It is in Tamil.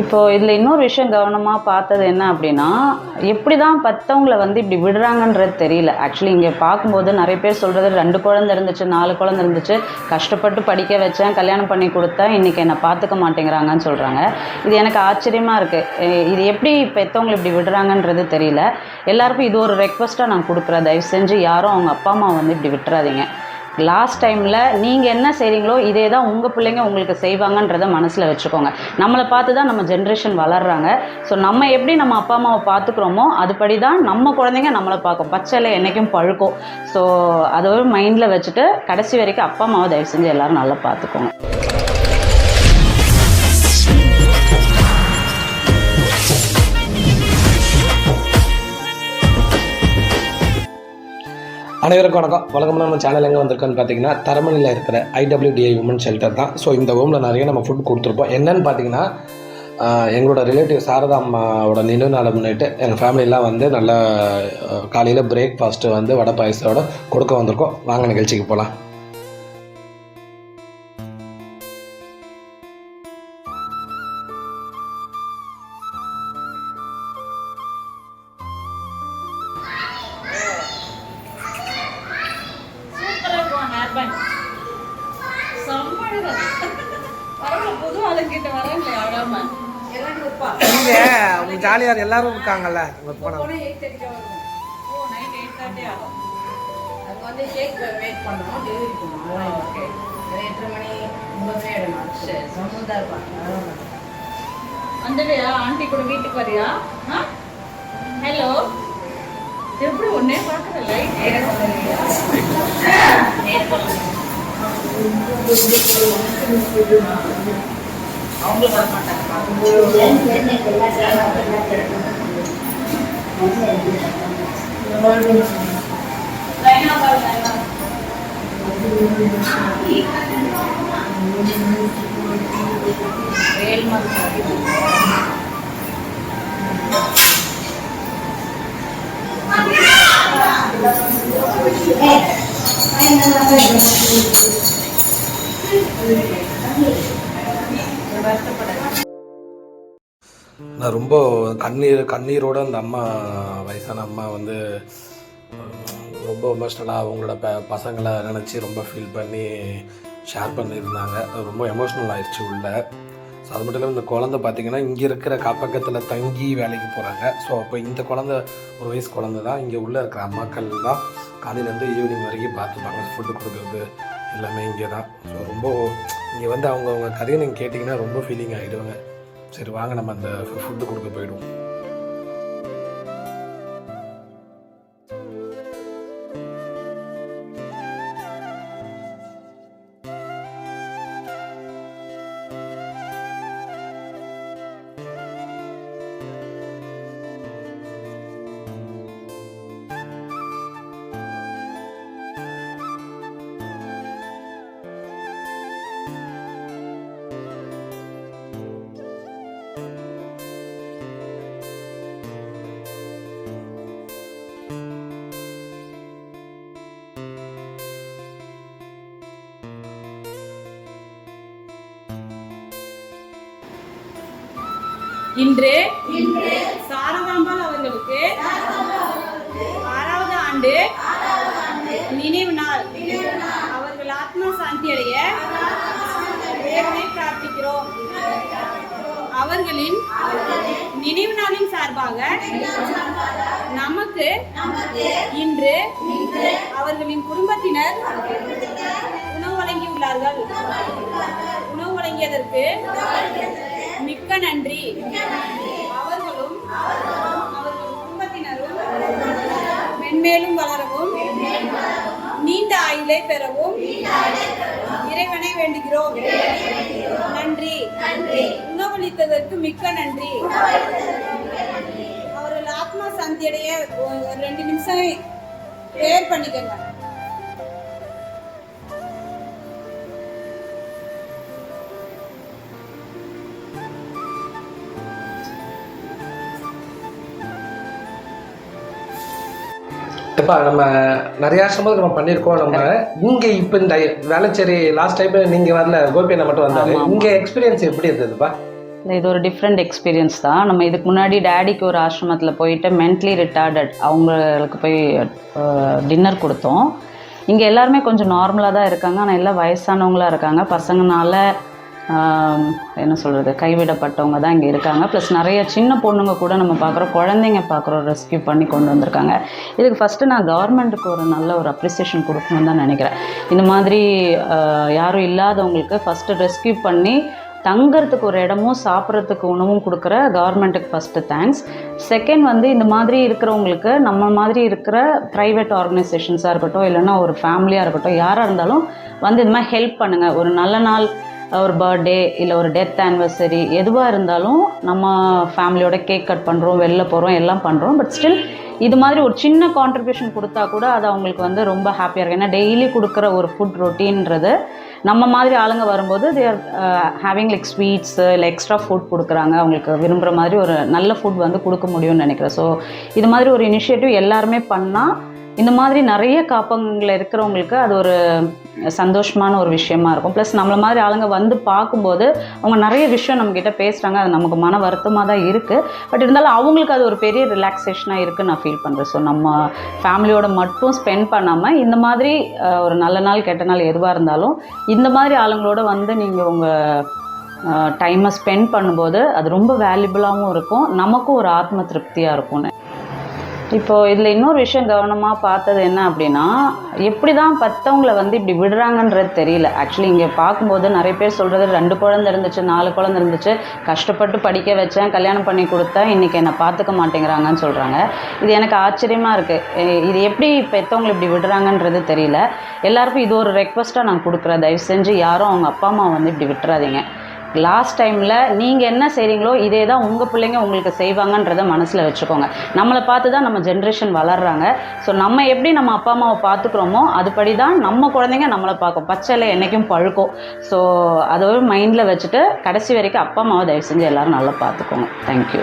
இப்போ இதில் இன்னொரு விஷயம் கவனமாக பார்த்தது என்ன அப்படின்னா எப்படி தான் பத்தவங்களை வந்து இப்படி விடுறாங்கன்றது தெரியல. ஆக்சுவலி இங்கே பார்க்கும்போது நிறைய பேர் சொல்கிறது ரெண்டு குழந்தை இருந்துச்சு நாலு குழந்தை இருந்துச்சு கஷ்டப்பட்டு படிக்க வச்சேன் கல்யாணம் பண்ணி கொடுத்தேன் இன்றைக்கி என்னை பார்த்துக்க மாட்டேங்கிறாங்கன்னு சொல்கிறாங்க இது எனக்கு ஆச்சரியமாக இருக்குது இது எப்படி பெற்றவங்களை இப்படி விடுறாங்கன்றது தெரியல. எல்லாருக்கும் இது ஒரு ரெக்வஸ்ட்டாக நான் கொடுக்குறேன். தயவு செஞ்சு யாரும் அவங்க அப்பா அம்மா வந்து இப்படி விட்டுறாதீங்க. லாஸ்ட் டைமில் நீங்கள் என்ன செய்கிறீங்களோ இதே தான் உங்கள் பிள்ளைங்க உங்களுக்கு செய்வாங்கன்றதை மனசில் வச்சுக்கோங்க. நம்மளை பார்த்து தான் நம்ம ஜென்ரேஷன் வளர்கிறாங்க ஸோ நம்ம எப்படி நம்ம அப்பா அம்மாவை பார்த்துக்குறோமோ அதுபடி தான் நம்ம குழந்தைங்க நம்மளை பார்க்கும். பச்சையில் என்றைக்கும் பழுக்கும். ஸோ அதை ஒரு மைண்டில் வச்சுட்டு கடைசி வரைக்கும் அப்பா அம்மாவை தயவு செஞ்சு எல்லோரும் நல்லா பார்த்துக்கோங்க. அனைவருக்கும் வணக்கம். வழக்கமாக நம்ம சேனல் எங்கே வந்திருக்கோன்னு பார்த்தீங்கன்னா தரமணியில் இருக்கிற ஐடபிள்யூடிஐ உமன் ஷெல்டர் தான். ஸோ இந்த ஹோமில் நிறைய நம்ம ஃபுட் கொடுத்துருப்போம். என்னன்னு பார்த்தீங்கன்னா எங்களோட ரிலேட்டிவ் சாரதா அம்மாவோட நினைவு நாளை முன்னிட்டு எங்கள் ஃபேமிலியெலாம் வந்து நல்லா காலையில் பிரேக்ஃபாஸ்ட்டு வந்து வடை பாயசத்தோடு கொடுக்க வந்திருக்கோம். வாங்க நிகழ்ச்சிக்கு போகலாம் இங்கே அவங்க ஜாலியாக எல்லாரும் இருக்காங்கல்ல அங்கே போனால் அது வந்து கேக் வெயிட் பண்ணணும் டெலிவரி பண்ணணும். ஓகே எட்டரை மணி ஒன்பது ஆயிடும் சரி சம்மந்தா இருப்பாங்க. வந்துடுயா ஆண்டி கூட வீட்டுக்கு வரியா? ஹலோ எப்படி ஒன்னே Hey, I'm not going to நான் ரொம்ப கண்ணீர் கண்ணீரோட அந்த அம்மா வயசான அம்மா வந்து ரொம்ப எமோஷ்னலாக அவங்களோட ப பசங்களை நினச்சி ரொம்ப ஃபீல் பண்ணி ஷேர் பண்ணியிருந்தாங்க. ரொம்ப எமோஷ்னல் ஆயிடுச்சு உள்ள. ஸோ அது மட்டும் இல்லாமல் இந்த குழந்தை பார்த்தீங்கன்னா இங்கே இருக்கிற காப்பக்கத்தில் தங்கி வேலைக்கு போகிறாங்க ஸோ அப்போ இந்த குழந்தை ஒரு வயசு குழந்தை தான். இங்கே உள்ளே இருக்கிற அம்மாக்கள் தான் காலையிலேருந்து ஈவினிங் வரைக்கும் பார்த்துப்பாங்க ஃபுட்டு கொடுக்குறது எல்லாமே இங்கே தான் ஸோ ரொம்ப இங்கே வந்து அவங்கவுங்க கதையை நீங்கள் கேட்டிங்கன்னா ரொம்ப ஃபீலிங் ஆகிடுவாங்க சரி வாங்க நம்ம அந்த ஃபுட்டு கொடுக்க போயிடுவோம். இன்று சாரதாம்பாள் அவர்களுக்கு ஆறாவது ஆண்டு நினைவு நாள். அவர்கள் ஆத்மா சாந்தி அடைய பிரார்த்திக்கிறோம். அவர்களின் நினைவு நாளின் சார்பாக நமக்கு இன்று அவர்களின் குடும்பத்தினர் உணவு வழங்கியுள்ளார்கள். உணவு வழங்கியதற்கு நன்றி. அவர்களும் அவர்கள் குடும்பத்தினரும் மென்மேலும் வளரவும் நீண்ட ஆயுளை பெறவும் இறைவனை வேண்டுகிறோம். நன்றி. உணவளித்ததற்கு மிக்க நன்றி. அவர்கள் ஆத்மா சந்தியடைய ஒரு ரெண்டு நிமிஷம் ப்ரேயர் பண்ணிக்கங்க. இப்போ நம்ம நிறைய ஆசிரமத்துக்கு நம்ம பண்ணியிருக்கோம். நம்ம இங்கே இப்போ இந்த வேளச்சேரி லாஸ்ட் டைம் நீங்கள் வரல கோபி அண்ணா மட்டும் ஆமா. இங்கே எக்ஸ்பீரியன்ஸ் எப்படி இருந்ததுப்பா? இல்லை இது ஒரு டிஃப்ரெண்ட் எக்ஸ்பீரியன்ஸ் தான். நம்ம இதுக்கு முன்னாடி டேடிக்கு ஒரு ஆசிரமத்தில் போயிட்டு மென்ட்லி ரிட்டார்டட் அவங்களுக்கு போய் டின்னர் கொடுத்தோம். இங்கே எல்லாருமே கொஞ்சம் நார்மலாக தான் இருக்காங்க. ஆனால் எல்லாம் வயசானவங்களாக இருக்காங்க. பசங்கனால என்ன சொல்கிறது கைவிடப்பட்டவங்க தான் இங்கே இருக்காங்க. ப்ளஸ் நிறைய சின்ன பொண்ணுங்க கூட நம்ம பார்க்குறோம் குழந்தைங்க பார்க்குறோம் ரெஸ்க்யூ பண்ணி கொண்டு வந்திருக்காங்க. இதுக்கு ஃபஸ்ட்டு நான் கவர்மெண்ட்டுக்கு ஒரு நல்ல ஒரு அப்ரிசியேஷன் கொடுக்கணும்னு தான் நினைக்கிறேன். இந்த மாதிரி யாரும் இல்லாதவங்களுக்கு ஃபஸ்ட்டு ரெஸ்க்யூ பண்ணி தங்கிறதுக்கு ஒரு இடமும் சாப்பிட்றதுக்கு உணவும் கொடுக்குற கவர்மெண்ட்டுக்கு ஃபஸ்ட்டு தேங்க்ஸ் செகண்ட் வந்து இந்த மாதிரி இருக்கிறவங்களுக்கு நம்ம மாதிரி இருக்கிற ப்ரைவேட் ஆர்கனைசேஷன்ஸாக இருக்கட்டும் இல்லைன்னா ஒரு ஃபேமிலியாக இருக்கட்டும் யாராக இருந்தாலும் வந்து இந்த மாதிரி ஹெல்ப் பண்ணுங்கள் ஒரு நல்ல நாள் ஒரு பர்த்டே இல்லை ஒரு டெத் ஆனிவர்சரி எதுவாக இருந்தாலும் நம்ம ஃபேமிலியோட கேக் கட் பண்ணுறோம் வெளில போகிறோம் எல்லாம் பண்ணுறோம் பட் ஸ்டில் இது மாதிரி ஒரு சின்ன கான்ட்ரிபியூஷன் கொடுத்தா கூட அது அவங்களுக்கு வந்து ரொம்ப ஹாப்பியாக இருக்கும். ஏன்னா டெய்லி கொடுக்குற ஒரு ஃபுட் ரொட்டீன்றது நம்ம மாதிரி ஆளுங்க வரும்போது தேர் ஹேவிங் லைக் ஸ்வீட்ஸ் இல்லை எக்ஸ்ட்ரா ஃபுட் கொடுக்குறாங்க. அவங்களுக்கு விரும்புகிற மாதிரி ஒரு நல்ல ஃபுட் வந்து கொடுக்க முடியும்னு நினைக்கிறேன். ஸோ இது மாதிரி ஒரு இனிஷியேட்டிவ் எல்லாருமே பண்ணால் இந்த மாதிரி நிறைய காப்பகங்களில் இருக்கிறவங்களுக்கு அது ஒரு சந்தோஷமான ஒரு விஷயமா இருக்கும். ப்ளஸ் நம்மளை மாதிரி ஆளுங்க வந்து பார்க்கும்போது அவங்க நிறைய விஷயம் நம்மக்கிட்ட பேசுகிறாங்க அது நமக்கு மன வருத்தமாக தான் இருக்குது பட் இருந்தாலும் அவங்களுக்கு அது ஒரு பெரிய ரிலாக்ஸேஷனாக இருக்குன்னு நான் ஃபீல் பண்ணுறேன் ஸோ நம்ம ஃபேமிலியோட மட்டும் ஸ்பெண்ட் பண்ணாமல் இந்த மாதிரி ஒரு நல்ல நாள் கெட்ட நாள் எதுவாக இருந்தாலும் இந்த மாதிரி ஆளுங்களோட வந்து நீங்கள் உங்கள் டைமை ஸ்பெண்ட் பண்ணும்போது அது ரொம்ப வேல்யூபிளாகவும் இருக்கும். நமக்கும் ஒரு ஆத்ம திருப்தியாக இருக்கும்னு இப்போது இதில் இன்னொரு விஷயம் கவனமாக பார்த்தது என்ன அப்படின்னா எப்படி தான் பத்தவங்களை வந்து இப்படி விடுறாங்கன்றது தெரியல. ஆக்சுவலி இங்கே பார்க்கும்போது நிறைய பேர் சொல்கிறது ரெண்டு குழந்தை இருந்துச்சு நாலு குழந்தை இருந்துச்சு கஷ்டப்பட்டு படிக்க வச்சேன் கல்யாணம் பண்ணி கொடுத்தேன் இன்றைக்கி என்னை பார்த்துக்க மாட்டேங்கிறாங்கன்னு சொல்கிறாங்க இது எனக்கு ஆச்சரியமாக இருக்குது இது எப்படி பெற்றவங்களை இப்படி விடுறாங்கன்றது தெரியல. எல்லாருக்கும் இது ஒரு ரெக்வஸ்ட்டாக நான் கொடுக்குறேன். தயவு செஞ்சு யாரும் அவங்க அப்பா அம்மா வந்து இப்படி விட்டுறாதீங்க. லாஸ்ட் டைமில் நீங்கள் என்ன செய்கிறீங்களோ இதே தான் உங்கள் பிள்ளைங்க உங்களுக்கு செய்வாங்கன்றதை மனசில் வச்சுக்கோங்க. நம்மளை பார்த்து தான் நம்ம ஜென்ரேஷன் வளர்கிறாங்க ஸோ நம்ம எப்படி நம்ம அப்பா அம்மாவை பார்த்துக்குறோமோ அதுபடி தான் நம்ம குழந்தைங்க நம்மளை பார்க்கும். பச்சையில் என்றைக்கும் பழுக்கும். ஸோ அதை மைண்டில் வச்சுட்டு கடைசி வரைக்கும் அப்பா அம்மாவை தயவு செஞ்சு எல்லோரும் நல்லா பார்த்துக்கோங்க. தேங்க்யூ